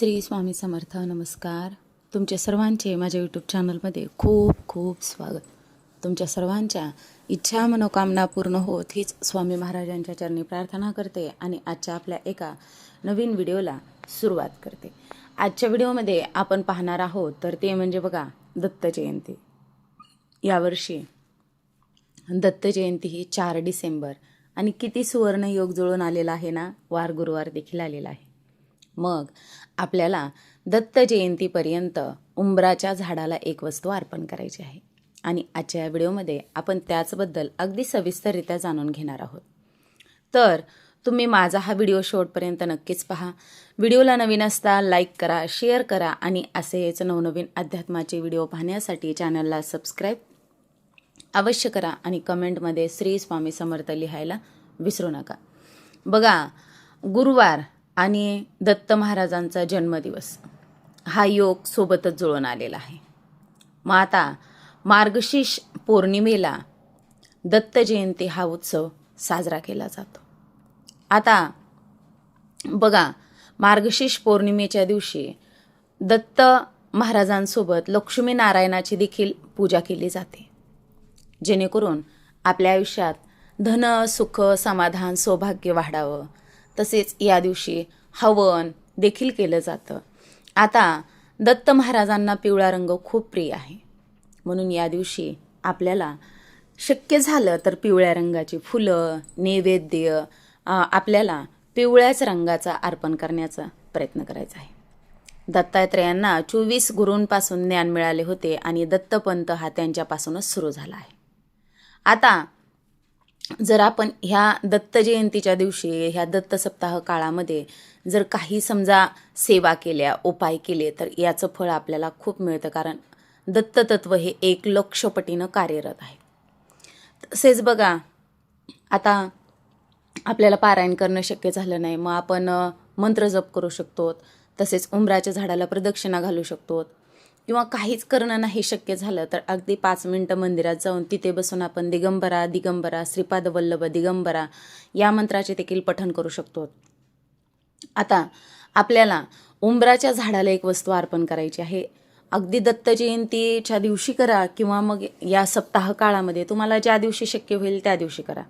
श्री स्वामी समर्थ नमस्कार. तुमच्या सर्वांचे माझ्या यूट्यूब चॅनलमध्ये खूप खूप स्वागत. तुमच्या सर्वांच्या इच्छा मनोकामना पूर्ण होत हीच स्वामी महाराजांच्या चरणी प्रार्थना करते आणि आजच्या आपल्या एका नवीन व्हिडिओला सुरुवात करते. आजच्या व्हिडिओमध्ये आपण पाहणार आहोत तर ते म्हणजे बघा दत्त जयंती. यावर्षी दत्त जयंती ही चार डिसेंबर आणि किती सुवर्ण योग जुळून आलेला आहे ना वार गुरुवार देखील आलेला आहे. मग आपल्याला दत्त जयंतीपर्यंत उंबराच्या झाडाला एक वस्तू अर्पण करायची आहे. आणि आजच्या या व्हिडिओमध्ये आपण त्याचबद्दल अगदी सविस्तररित्या जाणून घेणार आहोत. तर तुम्ही माझा हा व्हिडिओ शेवटपर्यंत नक्कीच पहा. व्हिडिओला नवीन असता लाईक करा शेअर करा आणि असेच नवनवीन अध्यात्माचे व्हिडिओ पाहण्यासाठी चॅनलला सबस्क्राईब अवश्य करा आणि कमेंटमध्ये श्री स्वामी समर्थ लिहायला विसरू नका. बघा गुरुवार आणि दत्त महाराजांचा जन्मदिवस. हा योग सोबतच जुळून आलेला आहे. मग आता मार्गशीर्ष पौर्णिमेला दत्त जयंती हा उत्सव साजरा केला जातो. आता बघा मार्गशीर्ष पौर्णिमेच्या दिवशी दत्त महाराजांसोबत लक्ष्मीनारायणाची देखील पूजा केली जाते. जेणेकरून आपल्या आयुष्यात धन सुख समाधान सौभाग्य वाढावं तसेच या दिवशी हवन देखील केलं जातं. आता दत्त महाराजांना पिवळा रंग खूप प्रिय आहे. म्हणून या दिवशी आपल्याला शक्य झालं तर पिवळ्या रंगाची फुलं नैवेद्य आपल्याला पिवळ्याच रंगाचा अर्पण करण्याचा प्रयत्न करायचा आहे. दत्तात्रेयांना चोवीस गुरूंपासून ज्ञान मिळाले होते आणि दत्तपंत हा त्यांच्यापासूनच सुरू झाला आहे. आता जर आपण ह्या दत्त जयंतीच्या दिवशी ह्या दत्त सप्ताह काळामध्ये जर काही समजा सेवा केल्या उपाय केले तर याचं फळ आपल्याला खूप मिळतं. कारण दत्ततत्व हे एक लक्षपटीनं कार्यरत आहे. तसेच बघा आता आपल्याला पारायण करणं शक्य झालं नाही. मग आपण मंत्र जप करू शकतो तसेच उंबराच्या झाडाला प्रदक्षिणा घालू शकतो किंवा काहीच करणं नाही शक्य झालं तर अगदी पाच मिनटं मंदिरात जाऊन तिथे बसून आपण दिगंबरा दिगंबरा श्रीपाद वल्लभ दिगंबरा या मंत्राचे देखील पठण करू शकतो. आता आपल्याला उंबराच्या झाडाला एक वस्तू अर्पण करायची आहे. अगदी दत्त जयंतीच्या दिवशी करा किंवा मग या सप्ताह काळामध्ये तुम्हाला ज्या दिवशी शक्य होईल त्या दिवशी करा.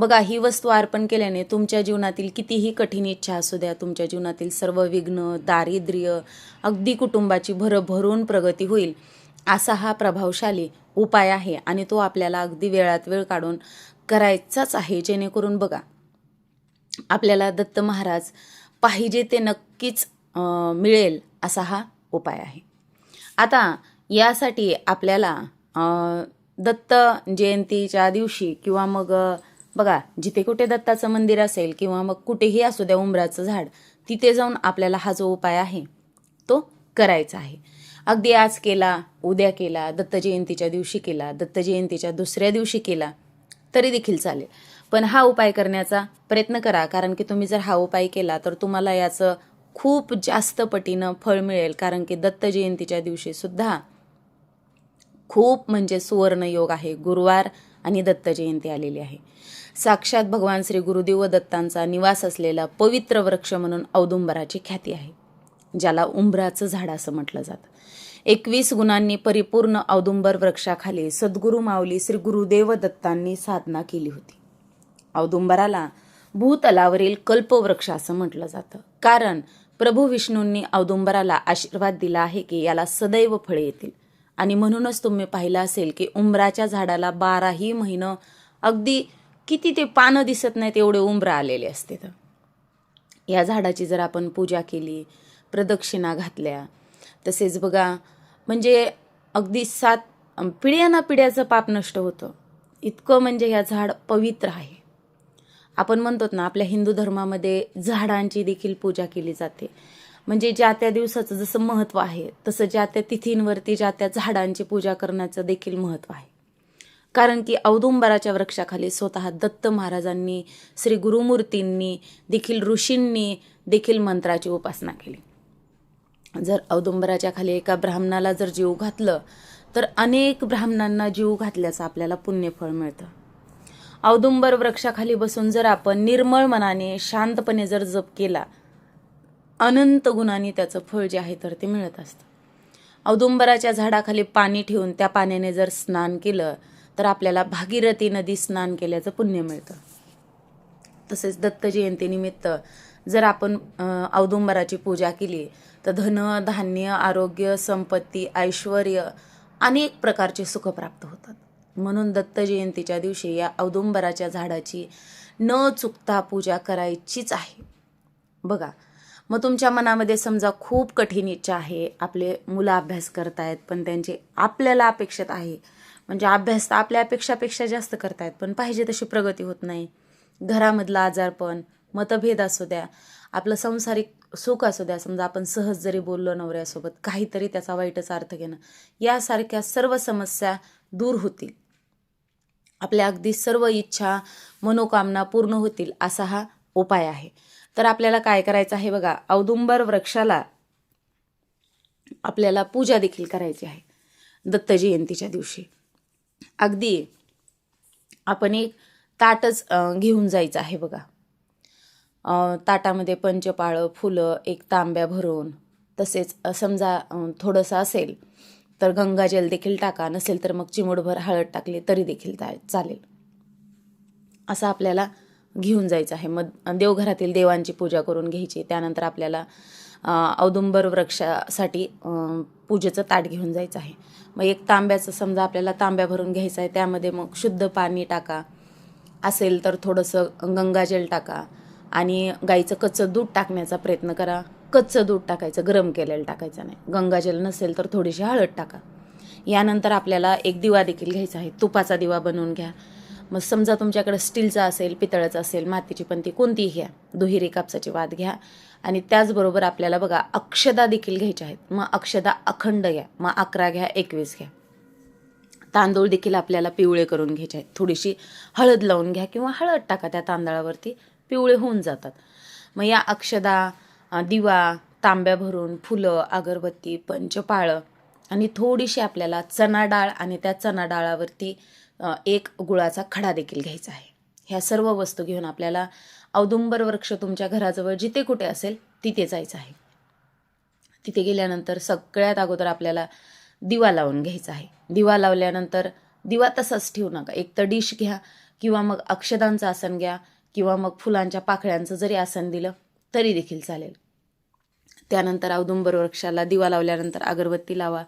बघा ही वस्तू अर्पण केल्याने तुमच्या जीवनातील कितीही कठीण इच्छा असू द्या तुमच्या जीवनातील सर्व विघ्न दारिद्र्य अगदी कुटुंबाची भरभरून प्रगती होईल. असा हा प्रभावशाली उपाय आहे आणि तो आपल्याला अगदी वेळात वेळ काढून करायचाच आहे जेणेकरून बघा आपल्याला दत्त महाराज पाहिजे ते नक्कीच मिळेल असा हा उपाय आहे. आता यासाठी आपल्याला दत्त जयंतीच्या दिवशी किंवा मग बघा जिथे कुठे दत्ताचं मंदिर असेल किंवा मग कुठेही असू द्या उंबराचं झाड तिथे जाऊन आपल्याला हा जो उपाय आहे तो करायचा आहे. अगदी आज केला उद्या केला दत्त जयंतीच्या दिवशी केला दत्त जयंतीच्या दुसऱ्या दिवशी केला तरी देखील चालेल. पण हा उपाय करण्याचा प्रयत्न करा कारण की तुम्ही जर हा उपाय केला तर तुम्हाला याचं खूप जास्त पटीनं फळ मिळेल कारण की दत्त जयंतीच्या दिवशी सुद्धा खूप म्हणजे सुवर्ण योग आहे. गुरुवार आणि दत्त जयंती आलेली आहे. साक्षात भगवान श्री गुरुदेव दत्तांचा निवास असलेला पवित्र वृक्ष म्हणून औदुंबराची ख्याती आहे ज्याला उंबराचं झाड असं म्हटलं जातं. एकवीस गुणांनी परिपूर्ण औदुंबर वृक्षाखाली सद्गुरू माऊली श्री गुरुदेव दत्तांनी साधना केली होती. औदुंबराला भूतलावरील कल्पवृक्ष असं म्हटलं जातं. कारण प्रभू विष्णूंनी औदुंबराला आशीर्वाद दिला आहे की याला सदैव फळे येतील. आणि म्हणूनच तुम्ही पाहिलं असेल की उंबराच्या झाडाला बाराही महिनं अगदी किती ते पानं दिसत नाहीत एवढे उंबरा आलेले असते तर. या झाडाची जर आपण पूजा केली प्रदक्षिणा घातल्या तसेच बघा म्हणजे अगदी सात पिढ्याना पिढ्याचं पाप नष्ट होतं. इतकं म्हणजे ह्या झाड पवित्र आहे. आपण म्हणतो ना आपल्या हिंदू धर्मामध्ये झाडांची देखील पूजा केली जाते. म्हणजे ज्या त्या दिवसाचं जसं महत्त्व आहे तसं ज्या त्या तिथींवरती ज्या त्या झाडांची पूजा करण्याचं देखील महत्त्व आहे. कारण की औदुंबराच्या वृक्षाखाली स्वतः दत्त महाराजांनी श्री गुरुमूर्तींनी देखील ऋषींनी देखील मंत्राची उपासना केली. जर औदुंबराच्या खाली एका ब्राह्मणाला जर जीव घातलं तर अनेक ब्राह्मणांना जीव घातल्याचं आपल्याला पुण्यफळ मिळतं. औदुंबर वृक्षाखाली बसून जर आपण निर्मळ मनाने शांतपणे जर जप केला अनंत गुणांनी त्याचं फळ जे आहे तर ते मिळत असतं. औदुंबराच्या झाडाखाली पाणी ठेवून त्या पाण्याने जर स्नान केलं तर आपल्याला भागीरथी नदी स्नान केल्याचं पुण्य मिळतं. तसेच दत्त जयंतीनिमित्त जर आपण औदुंबराची पूजा केली तर धन धान्य आरोग्य संपत्ती ऐश्वर अनेक प्रकारचे सुख प्राप्त होतात. म्हणून दत्त जयंतीच्या दिवशी या औदुंबराच्या झाडाची न चुकता पूजा करायचीच आहे. बघा मग तुमच्या मनामध्ये समजा खूप कठीण इच्छा आहे आपले मुलं अभ्यास करतायत पण त्यांची आपल्याला अपेक्षित आहे. म्हणजे अभ्यास तर आपल्या अपेक्षापेक्षा जास्त करतायत पण पाहिजे तशी प्रगती होत नाही. घरामधला आजारपण मतभेद असू द्या आपलं सांसारिक सुख असू द्या समजा आपण सहज जरी बोललो नवऱ्यासोबत काहीतरी त्याचा वाईटच अर्थ घेणं यासारख्या सर्व समस्या दूर होतील. आपल्या अगदी सर्व इच्छा मनोकामना पूर्ण होतील असा हा उपाय आहे. तर आपल्याला काय करायचं आहे बघा औदुंबर वृक्षाला आपल्याला पूजा देखील करायची आहे दत्त जयंतीच्या दिवशी. अगदी आपण एक ताटच घेऊन जायचं आहे बघा. ताटामध्ये पंचपाळं फुलं एक तांब्या भरून तसेच समजा थोडंसं असेल तर गंगाजल देखील टाका नसेल तर मग चिमूटभर हळद टाकली तरी देखील चालेल. असं आपल्याला घेऊन जायचं आहे. मग देवघरातील देवांची पूजा करून घ्यायची. त्यानंतर आपल्याला औदुंबर वृक्षासाठी पूजेचं ताट घेऊन जायचं आहे. मग एक तांब्याचं समजा आपल्याला तांब्या भरून घ्यायचं आहे त्यामध्ये मग शुद्ध पाणी टाका. असेल तर थोडंसं गंगाजल टाका आणि गाईचं कच्चं दूध टाकण्याचा प्रयत्न करा. कच्चं दूध टाकायचं गरम केलेलं टाकायचं नाही. गंगाजल नसेल तर थोडीशी हळद टाका. यानंतर आपल्याला एक दिवा देखील घ्यायचा आहे. तुपाचा दिवा बनवून घ्या. मग समजा तुमच्याकडे स्टीलचा असेल पितळाचा असेल मातीची पण ती कोणतीही घ्या. दुहेरी कापसाची वाद घ्या. आणि त्याचबरोबर आपल्याला बघा अक्षदा देखील घ्यायच्या आहेत. मग अक्षदा अखंड घ्या. मग अकरा घ्या एकवीस घ्या. तांदूळ देखील आपल्याला पिवळे करून घ्यायचे आहेत. थोडीशी हळद लावून घ्या किंवा हळद टाका त्या तांदळावरती. पिवळे होऊन जातात. मग या अक्षदा दिवा तांब्या भरून फुलं अगरबत्ती पंचपाळं आणि थोडीशी आपल्याला चणा डाळ आणि त्या चणा डाळावरती एक गुळाचा खडा देखील घ्यायचा आहे. ह्या सर्व वस्तू घेऊन आपल्याला औदुंबर वृक्ष तुमच्या घराजवळ जिथे कुठे असेल तिथे जायचं आहे. तिथे गेल्यानंतर सगळ्यात अगोदर आपल्याला दिवा लावून घ्यायचा आहे. दिवा लावल्यानंतर दिवा तसाच ठेवू नका. एक तर डिश घ्या किंवा मग अक्षदांचं आसन घ्या किंवा मग फुलांच्या पाकळ्यांचं जरी आसन दिलं तरी देखील चालेल. त्यानंतर औदुंबर वृक्षाला दिवा लावल्यानंतर अगरबत्ती लावा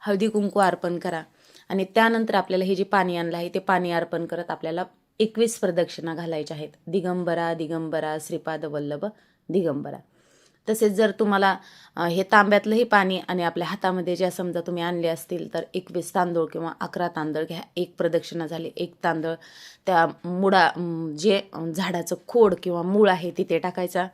हळदी कुंकू अर्पण करा. आणि त्यानंतर आपल्याला हे जे पाणी आणलं आहे ते पाणी अर्पण करत आपल्याला एकवीस प्रदक्षिणा घालायच्या आहेत. दिगंबरा दिगंबरा श्रीपाद वल्लभ दिगंबरा. तसेच जर तुम्हाला हे तांब्यातलंही पाणी आणि आपल्या हातामध्ये ज्या समजा तुम्ही आणले असतील तर एकवीस तांदूळ किंवा अकरा तांदूळ घ्या. एक प्रदक्षिणा झाली एक तांदूळ. त्या मुळा जे झाडाचं खोड किंवा मूळ आहे तिथे टाकायचा.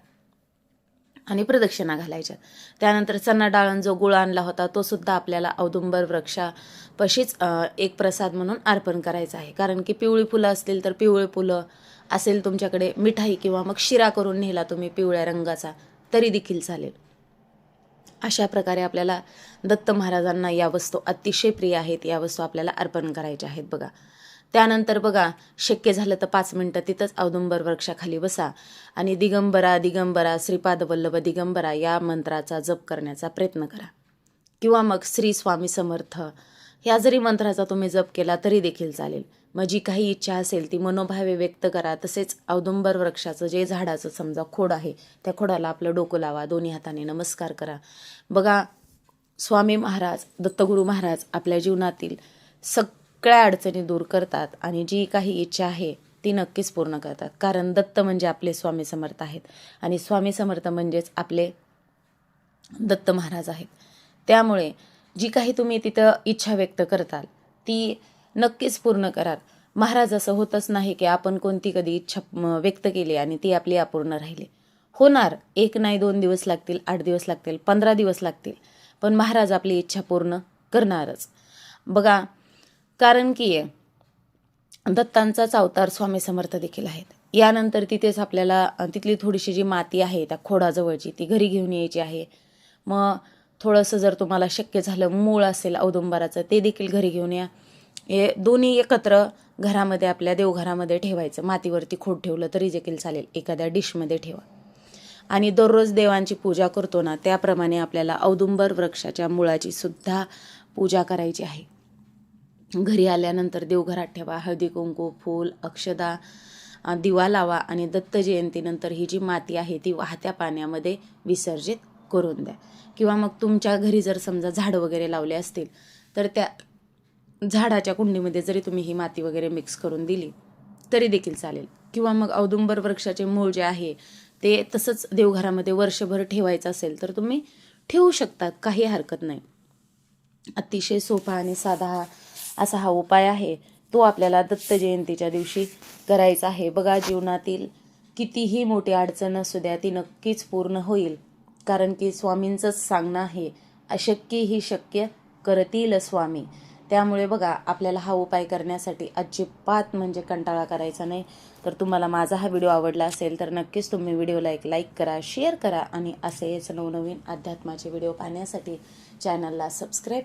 आणि प्रदक्षिणा घालायच्या. त्यानंतर चणा डाळण जो गुळ आणला होता तो सुद्धा आपल्याला औदुंबर वृक्षापशीच एक प्रसाद म्हणून अर्पण करायचा आहे. कारण की पिवळी फुलं असतील तर पिवळी फुलं असेल तुमच्याकडे मिठाई किंवा मग शिरा करून नेला तुम्ही पिवळ्या रंगाचा तरी देखील चालेल. अशा प्रकारे आपल्याला दत्त महाराजांना या वस्तू अतिशय प्रिय आहेत या वस्तू आपल्याला अर्पण करायच्या आहेत बघा. त्यानंतर बघा शक्य झालं तर पाच मिनटं तिथंच औदुंबर वृक्षाखाली बसा आणि दिगंबरा दिगंबरा श्रीपाद वल्लभ दिगंबरा या मंत्राचा जप करण्याचा प्रयत्न करा. किंवा मग श्री स्वामी समर्थ ह्या जरी मंत्राचा तुम्ही जप केला तरी देखील चालेल. मग जी काही इच्छा असेल ती मनोभावे व्यक्त करा. तसेच औदुंबर वृक्षाचं जे झाडाचं समजा खोड आहे त्या खोडाला आपलं डोकं लावा दोन्ही हाताने नमस्कार करा. बघा स्वामी महाराज दत्तगुरू महाराज आपल्या जीवनातील सग सगळ्या अडचणी दूर करतात आणि जी काही इच्छा आहे ती नक्कीच पूर्ण करतात. कारण दत्त म्हणजे आपले स्वामी समर्थ आहेत. आणि स्वामी समर्थ म्हणजेच आपले दत्त महाराज आहेत. त्यामुळे जी काही तुम्ही तिथं इच्छा व्यक्त करताल ती नक्कीच पूर्ण कराल. महाराज असं होतच नाही की आपण कोणती कधी इच्छा व्यक्त केली आणि ती आपली अपूर्ण राहिली. होणार एक नाही दोन दिवस लागतील आठ दिवस लागतील पंधरा दिवस लागतील. पण महाराज आपली इच्छा पूर्ण करणारच. बघा कारण की आहे दत्तांचाच अवतार स्वामी समर्थ देखील आहेत. यानंतर तिथेच आपल्याला तिथली थोडीशी जी माती आहे त्या खोडाजवळची ती घरी घेऊन यायची आहे. मग थोडंसं जर तुम्हाला शक्य झालं मूळ असेल औदुंबराचं ते देखील घरी घेऊन या. हे दोन्ही एकत्र घरामध्ये आपल्या देवघरामध्ये ठेवायचं. मातीवरती खोड ठेवलं तरी देखील चालेल. एखाद्या डिशमध्ये ठेवा. आणि दररोज देवांची पूजा करतो ना त्याप्रमाणे आपल्याला औदुंबर वृक्षाच्या मुळाची सुद्धा पूजा करायची आहे. घरी आल्यानंतर देवघरात ठेवा. हळदी कुंकू फूल अक्षदा दिवा लावा आणि दत्त जयंतीनंतर ही जी माती आहे ती वाहत्या पाण्यामध्ये विसर्जित करून द्या. किंवा मग तुमच्या घरी जर समजा झाडं वगैरे लावले असतील तर त्या झाडाच्या कुंडीमध्ये जरी तुम्ही ही माती वगैरे मिक्स करून दिली तरी देखील चालेल. किंवा मग औदुंबर वृक्षाचे मूळ जे आहे ते तसंच देवघरामध्ये वर्षभर ठेवायचं असेल तर तुम्ही ठेवू शकतात काही हरकत नाही. अतिशय सोपा आणि साधा हा असा हा उपाय आहे. तो आपल्याला दत्त जयंतीच्या दिवशी करायचा आहे. बघा जीवनातील कितीही मोठी अडचण असू द्या ती नक्कीच पूर्ण होईल. कारण की स्वामींचंच सांगणं आहे अशक्य ही शक्य करतील स्वामी. त्यामुळे बघा आपल्याला हा उपाय करण्यासाठी अजिबात म्हणजे कंटाळा करायचा नाही. तर तुम्हाला माझा हा व्हिडिओ आवडला असेल तर नक्कीच तुम्ही व्हिडिओला एक लाईक करा शेअर करा आणि असेच नवनवीन अध्यात्माचे व्हिडिओ पाहण्यासाठी चॅनलला सबस्क्राईब